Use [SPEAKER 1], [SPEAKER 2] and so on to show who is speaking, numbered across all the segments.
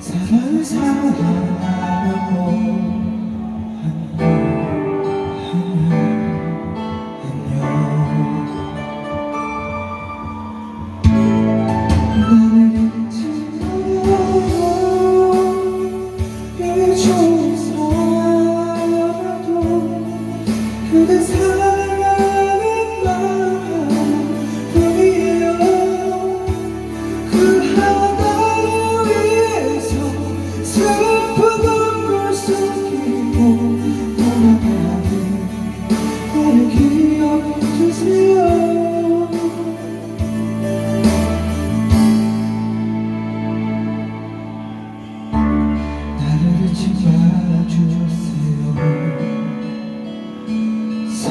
[SPEAKER 1] 사랑을 사랑하고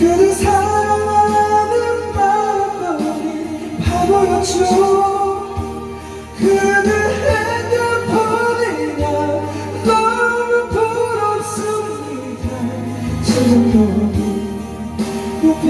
[SPEAKER 1] 그는 사랑하는 마음이 바보였죠 그는 핸드폰이나 너무 부럽습니다. 지금 여기 옆에